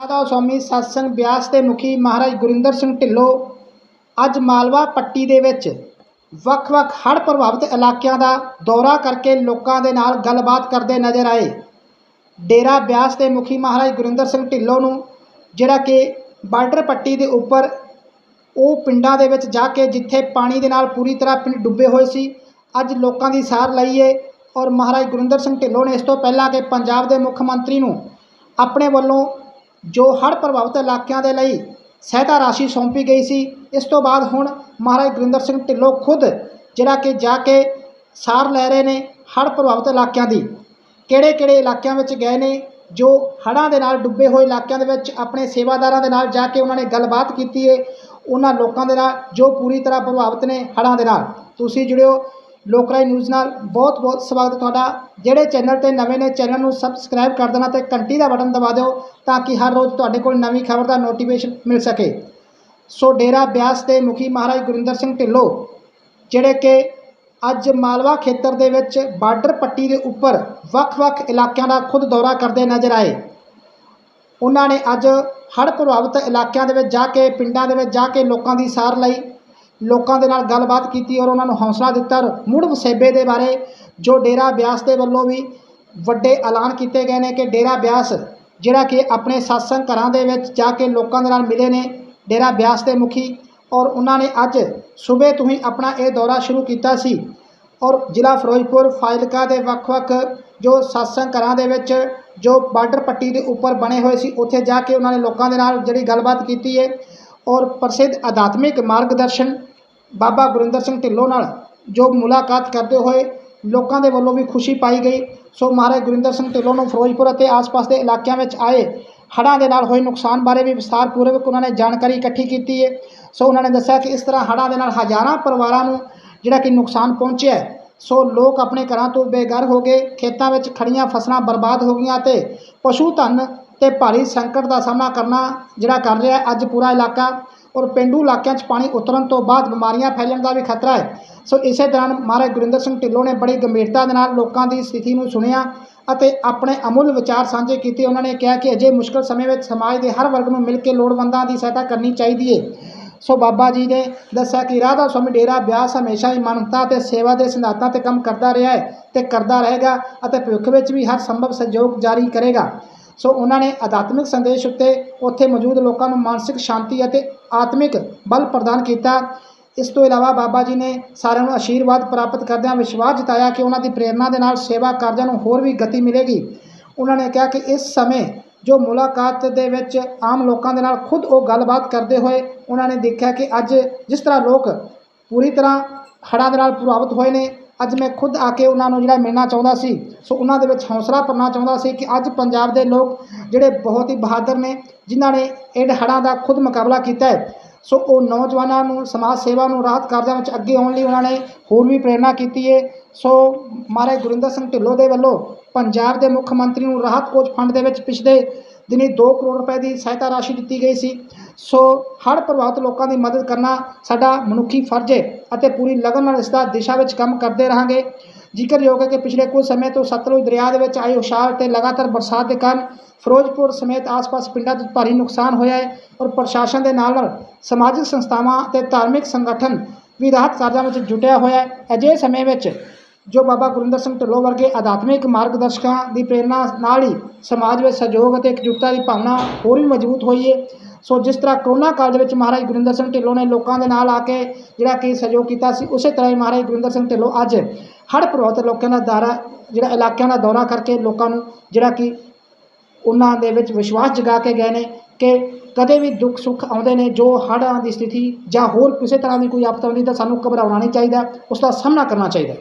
ਰਾਧਾ ਸਵਾਮੀ ਸਤਸੰਗ ਬਿਆਸ ਦੇ ਮੁਖੀ ਮਹਾਰਾਜ ਗੁਰਿੰਦਰ ਸਿੰਘ ਢਿੱਲੋਂ ਅੱਜ ਮਾਲਵਾ ਪੱਟੀ ਦੇ ਵਿੱਚ ਵੱਖ-ਵੱਖ ਹੜ੍ਹ ਪ੍ਰਭਾਵਿਤ ਇਲਾਕਿਆਂ ਦਾ ਦੌਰਾ ਕਰਕੇ ਲੋਕਾਂ ਦੇ ਨਾਲ ਗੱਲਬਾਤ ਕਰਦੇ ਨਜ਼ਰ ਆਏ। ਡੇਰਾ ਬਿਆਸ ਦੇ ਮੁਖੀ ਮਹਾਰਾਜ ਗੁਰਿੰਦਰ ਸਿੰਘ ਢਿੱਲੋਂ ਨੂੰ ਜਿਹੜਾ ਕਿ ਬਾਰਡਰ ਪੱਟੀ ਦੇ ਉੱਪਰ ਉਹ ਪਿੰਡਾਂ ਦੇ ਵਿੱਚ ਜਾ ਕੇ ਜਿੱਥੇ ਪਾਣੀ ਦੇ ਨਾਲ ਪੂਰੀ ਤਰ੍ਹਾਂ ਪਿੰਡ ਡੁੱਬੇ ਹੋਏ ਸੀ, ਅੱਜ ਲੋਕਾਂ ਦੀ ਸਾਰ ਲਈਏ ਔਰ ਮਹਾਰਾਜ ਗੁਰਿੰਦਰ ਸਿੰਘ ਢਿੱਲੋਂ ਨੇ ਇਸ ਤੋਂ ਪਹਿਲਾਂ ਕਿ ਪੰਜਾਬ ਦੇ ਮੁੱਖ ਮੰਤਰੀ ਨੂੰ ਆਪਣੇ ਵੱਲੋਂ ਜੋ ਹੜ੍ਹ ਪ੍ਰਭਾਵਿਤ ਇਲਾਕਿਆਂ ਦੇ ਲਈ ਸਹਾਇਤਾ ਰਾਸ਼ੀ ਸੌਂਪੀ ਗਈ ਸੀ, ਇਸ ਤੋਂ ਬਾਅਦ ਹੁਣ ਮਹਾਰਾਜ ਗੁਰਿੰਦਰ ਸਿੰਘ ਢਿੱਲੋਂ ਖੁਦ ਜਿਹੜਾ ਕਿ ਜਾ ਕੇ ਸਾਰ ਲੈ ਰਹੇ ਨੇ ਹੜ੍ਹ ਪ੍ਰਭਾਵਿਤ ਇਲਾਕਿਆਂ ਦੀ। ਕਿਹੜੇ ਕਿਹੜੇ ਇਲਾਕਿਆਂ ਵਿੱਚ ਗਏ ਨੇ, ਜੋ ਹੜ੍ਹਾਂ ਦੇ ਨਾਲ ਡੁੱਬੇ ਹੋਏ ਇਲਾਕਿਆਂ ਦੇ ਵਿੱਚ ਆਪਣੇ ਸੇਵਾਦਾਰਾਂ ਦੇ ਨਾਲ ਜਾ ਕੇ ਉਹਨਾਂ ਨੇ ਗੱਲਬਾਤ ਕੀਤੀ ਹੈ ਉਹਨਾਂ ਲੋਕਾਂ ਦੇ ਨਾਲ ਜੋ ਪੂਰੀ ਤਰ੍ਹਾਂ ਪ੍ਰਭਾਵਿਤ ਨੇ ਹੜ੍ਹਾਂ ਦੇ ਨਾਲ। ਤੁਸੀਂ ਜੁੜਿਓ ਲੋਕਰਾਈ ਨਿਊਜ਼ ਨਾਲ ਬਹੁਤ ਬਹੁਤ ਸਵਾਗਤ ਤੁਹਾਡਾ। ਜਿਹੜੇ ਚੈਨਲ ਤੇ ਨਵੇਂ ਨੇ, ਚੈਨਲ ਨੂੰ ਸਬਸਕ੍ਰਾਈਬ ਕਰ ਦੇਣਾ ਤੇ ਘੰਟੀ ਦਾ ਬਟਨ ਦਬਾ ਦਿਓ ਤਾਂ ਕਿ ਹਰ ਰੋਜ਼ ਤੁਹਾਡੇ ਕੋਲ ਨਵੀਂ ਖਬਰ ਦਾ ਨੋਟੀਫਿਕੇਸ਼ਨ ਮਿਲ ਸਕੇ। ਸੋ ਡੇਰਾ ਬਿਆਸ ਦੇ ਮੁਖੀ ਮਹਾਰਾਜ ਗੁਰਿੰਦਰ ਸਿੰਘ ਢਿੱਲੋਂ, ਜਿਹੜੇ ਕਿ ਅੱਜ ਮਾਲਵਾ ਖੇਤਰ ਦੇ ਵਿੱਚ ਬਾਰਡਰ ਪੱਟੀ ਦੇ ਉੱਪਰ ਵੱਖ-ਵੱਖ ਇਲਾਕਿਆਂ ਦਾ ਖੁਦ ਦੌਰਾ ਕਰਦੇ ਨਜ਼ਰ ਆਏ। ਉਹਨਾਂ ਨੇ ਅੱਜ ਹੜ੍ਹ ਪ੍ਰਭਾਵਿਤ ਇਲਾਕਿਆਂ ਦੇ ਵਿੱਚ ਜਾ ਕੇ, ਪਿੰਡਾਂ ਦੇ ਵਿੱਚ ਜਾ ਕੇ ਲੋਕਾਂ ਦੀ ਸਾਰ ਲਈ ਲੋਕਾਂ ਦੇ ਨਾਲ ਗੱਲਬਾਤ ਕੀਤੀ ਔਰ ਉਹਨਾਂ ਨੂੰ ਹੌਸਲਾ ਦਿੱਤਾ ਔਰ ਮੁੜ ਵਸੇਬੇ ਦੇ ਬਾਰੇ ਜੋ ਡੇਰਾ ਬਿਆਸ ਦੇ ਵੱਲੋਂ ਵੀ ਵੱਡੇ ਐਲਾਨ ਕੀਤੇ ਗਏ ਨੇ ਕਿ ਡੇਰਾ ਬਿਆਸ ਜਿਹੜਾ ਕਿ ਆਪਣੇ satsang ਘਰਾਂ ਦੇ ਵਿੱਚ ਜਾ ਕੇ ਲੋਕਾਂ ਦੇ ਨਾਲ ਮਿਲੇ ਨੇ, ਡੇਰਾ ਬਿਆਸ ਦੇ ਮੁਖੀ ਔਰ ਉਹਨਾਂ ਨੇ ਅੱਜ ਸਵੇਰ ਤੋਂ ਹੀ ਆਪਣਾ ਇਹ ਦੌਰਾ ਸ਼ੁਰੂ ਕੀਤਾ ਸੀ ਔਰ ਜ਼ਿਲ੍ਹਾ ਫਿਰੋਜ਼ਪੁਰ ਫਾਜ਼ਿਲਕਾ ਦੇ ਵੱਖ-ਵੱਖ ਜੋ satsang ਘਰਾਂ ਦੇ ਵਿੱਚ ਜੋ ਬਾਰਡਰ ਪੱਟੀ ਦੇ ਉੱਪਰ ਬਣੇ ਹੋਏ ਸੀ, ਉੱਥੇ ਜਾ ਕੇ ਉਹਨਾਂ ਨੇ ਲੋਕਾਂ ਦੇ ਨਾਲ ਜਿਹੜੀ ਗੱਲਬਾਤ ਕੀਤੀ ਹੈ ਔਰ ਪ੍ਰਸਿੱਧ ਅਧਿਆਤਮਿਕ ਮਾਰਗਦਰਸ਼ਨ ਬਾਬਾ ਗੁਰਿੰਦਰ ਸਿੰਘ ਢਿੱਲੋਂ ਨਾਲ ਜੋ ਮੁਲਾਕਾਤ ਕਰਦੇ ਹੋਏ ਲੋਕਾਂ ਦੇ ਵੱਲੋਂ ਵੀ ਖੁਸ਼ੀ ਪਾਈ ਗਈ। ਸੋ ਮਹਾਰਾਜ ਗੁਰਿੰਦਰ ਸਿੰਘ ਢਿੱਲੋਂ ਨੂੰ ਫਿਰੋਜ਼ਪੁਰ ਅਤੇ ਆਸ-ਪਾਸ ਦੇ ਇਲਾਕਿਆਂ ਵਿੱਚ ਆਏ ਹੜ੍ਹਾਂ ਦੇ ਨਾਲ ਹੋਏ ਨੁਕਸਾਨ ਬਾਰੇ ਵੀ ਵਿਸਥਾਰਪੂਰਵਕ ਉਹਨਾਂ ਨੇ ਜਾਣਕਾਰੀ ਇਕੱਠੀ ਕੀਤੀ ਹੈ। ਸੋ ਉਹਨਾਂ ਨੇ ਦੱਸਿਆ ਕਿ ਇਸ ਤਰ੍ਹਾਂ ਹੜ੍ਹਾਂ ਦੇ ਨਾਲ ਹਜ਼ਾਰਾਂ ਪਰਿਵਾਰਾਂ ਨੂੰ ਜਿਹੜਾ ਕਿ ਨੁਕਸਾਨ ਪਹੁੰਚਿਆ ਸੋ ਲੋਕ ਆਪਣੇ ਘਰਾਂ ਤੋਂ ਬੇਘਰ ਹੋ ਗਏ, ਖੇਤਾਂ ਵਿੱਚ ਖੜੀਆਂ ਫਸਲਾਂ ਬਰਬਾਦ ਹੋ ਗਈਆਂ ਤੇ ਪਸ਼ੂ ਧਨ ਤੇ ਭਾਰੀ ਸੰਕਟ ਦਾ ਸਾਹਮਣਾ ਕਰਨਾ ਜਿਹੜਾ ਕਰ ਰਿਹਾ ਅੱਜ ਪੂਰਾ ਇਲਾਕਾ ਔਰ ਪਿੰਡੂ ਇਲਾਕਿਆਂ 'ਚ ਪਾਣੀ ਉਤਰਨ ਤੋਂ ਬਾਅਦ ਬਿਮਾਰੀਆਂ ਫੈਲਣ ਦਾ ਵੀ ਖਤਰਾ ਹੈ। ਸੋ ਇਸੇ ਦੌਰਾਨ ਮਹਾਰਾਜ ਗੁਰਿੰਦਰ ਸਿੰਘ ਢਿੱਲੋਂ ਨੇ ਬੜੀ ਗੰਭੀਰਤਾ ਦੇ ਨਾਲ ਲੋਕਾਂ ਦੀ ਸਥਿਤੀ ਨੂੰ ਸੁਣਿਆ ਅਤੇ ਆਪਣੇ ਅਮੁੱਲ ਵਿਚਾਰ ਸਾਂਝੇ ਕੀਤੇ। ਉਹਨਾਂ ਨੇ ਕਿਹਾ ਕਿ ਅਜੇ ਮੁਸ਼ਕਲ ਸਮੇਂ ਵਿੱਚ ਸਮਾਜ ਦੇ ਹਰ ਵਰਗ ਨੂੰ ਮਿਲ ਕੇ ਲੋੜਵੰਦਾਂ ਦੀ ਸਹਾਇਤਾ ਕਰਨੀ ਚਾਹੀਦੀ ਹੈ ਸੋ ਬਾਬਾ ਜੀ ਨੇ ਦੱਸਿਆ ਕਿ ਰਾਧਾ ਸੁਆਮੀ ਡੇਰਾ ਬਿਆਸ ਹਮੇਸ਼ਾ ਹੀ ਮਾਨਵਤਾ ਤੇ ਸੇਵਾ ਦੇ ਸਿਧਾਂਤਾਂ ਤੇ ਕੰਮ ਕਰਦਾ ਰਿਹਾ ਹੈ ਤੇ ਕਰਦਾ ਰਹੇਗਾ ਅਤੇ ਭਵਿੱਖ ਵਿੱਚ ਵੀ ਹਰ ਸੰਭਵ ਸਹਿਯੋਗ ਜਾਰੀ ਕਰੇਗਾ। ਸੋ ਉਹਨਾਂ ਨੇ ਅਧਿਆਤਮਿਕ ਸੰਦੇਸ਼ ਉੱਤੇ ਉੱਥੇ ਮੌਜੂਦ ਲੋਕਾਂ ਨੂੰ ਮਾਨਸਿਕ ਸ਼ਾਂਤੀ ਅਤੇ ਆਤਮਿਕ ਬਲ ਪ੍ਰਦਾਨ ਕੀਤਾ। ਇਸ ਤੋਂ ਇਲਾਵਾ ਬਾਬਾ ਜੀ ਨੇ ਸਾਰਿਆਂ ਨੂੰ ਆਸ਼ੀਰਵਾਦ ਪ੍ਰਾਪਤ ਕਰਦਿਆਂ ਵਿਸ਼ਵਾਸ ਜਤਾਇਆ ਕਿ ਉਹਨਾਂ ਦੀ ਪ੍ਰੇਰਣਾ ਦੇ ਨਾਲ ਸੇਵਾ ਕਾਰਜਾਂ ਨੂੰ ਹੋਰ ਵੀ ਗਤੀ ਮਿਲੇਗੀ। ਉਹਨਾਂ ਨੇ ਕਿਹਾ ਕਿ ਇਸ ਸਮੇਂ ਜੋ ਮੁਲਾਕਾਤ ਦੇ ਵਿੱਚ ਆਮ ਲੋਕਾਂ ਦੇ ਨਾਲ ਖੁਦ ਉਹ ਗੱਲਬਾਤ ਕਰਦੇ ਹੋਏ ਉਹਨਾਂ ਨੇ ਦੇਖਿਆ ਕਿ ਅੱਜ ਜਿਸ ਤਰ੍ਹਾਂ ਲੋਕ ਪੂਰੀ ਤਰ੍ਹਾਂ ਹੜ੍ਹਾਂ ਦੇ ਨਾਲ ਪ੍ਰਭਾਵਿਤ ਹੋਏ ਨੇ ਅੱਜ ਮੈਂ ਖੁਦ ਆ ਕੇ ਉਹਨਾਂ ਨੂੰ ਜਿਹੜਾ ਮਿਲਣਾ ਚਾਹੁੰਦਾ ਸੀ, ਸੋ ਉਹਨਾਂ ਦੇ ਵਿੱਚ ਹੌਸਲਾ ਭਰਨਾ ਚਾਹੁੰਦਾ ਸੀ ਕਿ ਅੱਜ ਪੰਜਾਬ ਦੇ ਲੋਕ ਜਿਹੜੇ ਬਹੁਤ ਹੀ ਬਹਾਦਰ ਨੇ, ਜਿਨ੍ਹਾਂ ਨੇ ਇਹ ਹੜ੍ਹਾਂ ਦਾ ਖੁਦ ਮੁਕਾਬਲਾ ਕੀਤਾ ਹੈ। ਸੋ ਉਹ ਨੌਜਵਾਨਾਂ ਨੂੰ, ਸਮਾਜ ਸੇਵਾ ਨੂੰ, ਰਾਹਤ ਕਾਰਜਾਂ ਵਿੱਚ ਅੱਗੇ ਆਉਣ ਲਈ ਉਹਨਾਂ ਨੇ ਹੋਰ ਵੀ ਪ੍ਰੇਰਣਾ ਕੀਤੀ ਹੈ। ਸੋ ਮਹਾਰਾਜ ਗੁਰਿੰਦਰ ਸਿੰਘ ਢਿੱਲੋਂ ਦੇ ਵੱਲੋਂ ਪੰਜਾਬ ਦੇ ਮੁੱਖ ਮੰਤਰੀ ਨੂੰ ਰਾਹਤ ਕੋਚ ਫੰਡ ਦੇ ਵਿੱਚ ਪਿਛਲੇ ਦਿਨੀ 2 ਕਰੋੜ ਰੁਪਏ ਦੀ ਸਹਾਇਤਾ ਰਾਸ਼ੀ ਦਿੱਤੀ ਗਈ ਸੀ। ਸੋ ਹੜ੍ਹ ਪ੍ਰਭਾਵਿਤ ਲੋਕਾਂ ਦੀ ਮਦਦ ਕਰਨਾ ਸਾਡਾ ਮਨੁੱਖੀ ਫਰਜ਼ ਹੈ ਅਤੇ ਪੂਰੀ ਲਗਨ ਨਾਲ ਇਸ ਦਾ ਦਿਸ਼ਾ ਵਿੱਚ ਕੰਮ ਕਰਦੇ ਰਹਾਂਗੇ। ਜ਼ਿਕਰਯੋਗ ਹੈ ਕਿ ਪਿਛਲੇ ਕੁਝ ਸਮੇਂ ਤੋਂ ਸਤਲੁਜ ਦਰਿਆ ਦੇ ਵਿੱਚ ਆਈ ਹੁਸ਼ਿਆਰ ਤੇ ਲਗਾਤਾਰ ਬਰਸਾਤ ਦੇ ਕਾਰਨ ਫਿਰੋਜ਼ਪੁਰ ਸਮੇਤ ਆਸ-ਪਾਸ ਪਿੰਡਾਂ 'ਚ ਭਾਰੀ ਨੁਕਸਾਨ ਹੋਇਆ ਹੈ ਔਰ ਪ੍ਰਸ਼ਾਸਨ ਦੇ ਨਾਲ ਨਾਲ ਸਮਾਜਿਕ ਸੰਸਥਾਵਾਂ ਤੇ ਧਾਰਮਿਕ ਸੰਗਠਨ ਵੀ ਰਾਹਤ ਕਾਰਜਾਂ ਵਿੱਚ ਜੁਟਿਆ ਹੋਇਆ ਹੈ। ਅਜਿਹੇ ਸਮੇਂ ਵਿੱਚ ਜੋ ਬਾਬਾ ਗੁਰਿੰਦਰ ਸਿੰਘ ਢਿੱਲੋਂ ਵਰਗੇ ਅਧਾਤਮਿਕ ਮਾਰਗਦਰਸ਼ਕਾਂ ਦੀ ਪ੍ਰੇਰਣਾ ਨਾਲ ਹੀ ਸਮਾਜ ਵਿੱਚ ਸਹਿਯੋਗ ਅਤੇ ਇਕਜੁੱਟਤਾ ਦੀ ਭਾਵਨਾ ਹੋਰ ਵੀ ਮਜ਼ਬੂਤ ਹੋਈ ਹੈ ਸੋ ਜਿਸ ਤਰ੍ਹਾਂ ਕਰੋਨਾ ਕਾਲ ਦੇ ਵਿੱਚ ਮਹਾਰਾਜ ਗੁਰਿੰਦਰ ਸਿੰਘ ਢਿੱਲੋਂ ਨੇ ਲੋਕਾਂ ਦੇ ਨਾਲ ਆ ਕੇ ਜਿਹੜਾ ਕਿ ਸਹਿਯੋਗ ਕੀਤਾ ਸੀ, ਉਸੇ ਤਰ੍ਹਾਂ ਹੀ ਮਹਾਰਾਜ ਗੁਰਿੰਦਰ ਸਿੰਘ ਢਿੱਲੋਂ ਅੱਜ ਹੜ੍ਹ ਪ੍ਰਭਾਵਿਤ ਲੋਕਾਂ ਦਾ ਦਾਰਾ, ਜਿਹੜਾ ਇਲਾਕਿਆਂ ਦਾ ਦੌਰਾ ਕਰਕੇ ਲੋਕਾਂ ਨੂੰ ਜਿਹੜਾ ਕਿ ਉਹਨਾਂ ਦੇ ਵਿੱਚ ਵਿਸ਼ਵਾਸ ਜਗਾ ਕੇ ਗਏ ਨੇ ਕਿ ਕਦੇ ਵੀ ਦੁੱਖ ਸੁੱਖ ਆਉਂਦੇ ਨੇ, ਜੋ ਹੜ੍ਹਾਂ ਦੀ ਸਥਿਤੀ ਜਾਂ ਹੋਰ ਕਿਸੇ ਤਰ੍ਹਾਂ ਦੀ ਕੋਈ ਆਪਤ ਆਉਂਦੀ ਤਾਂ ਸਾਨੂੰ ਘਬਰਾਉਣਾ ਨਹੀਂ ਚਾਹੀਦਾ ਉਸ ਦਾ ਸਾਹਮਣਾ ਕਰਨਾ ਚਾਹੀਦਾ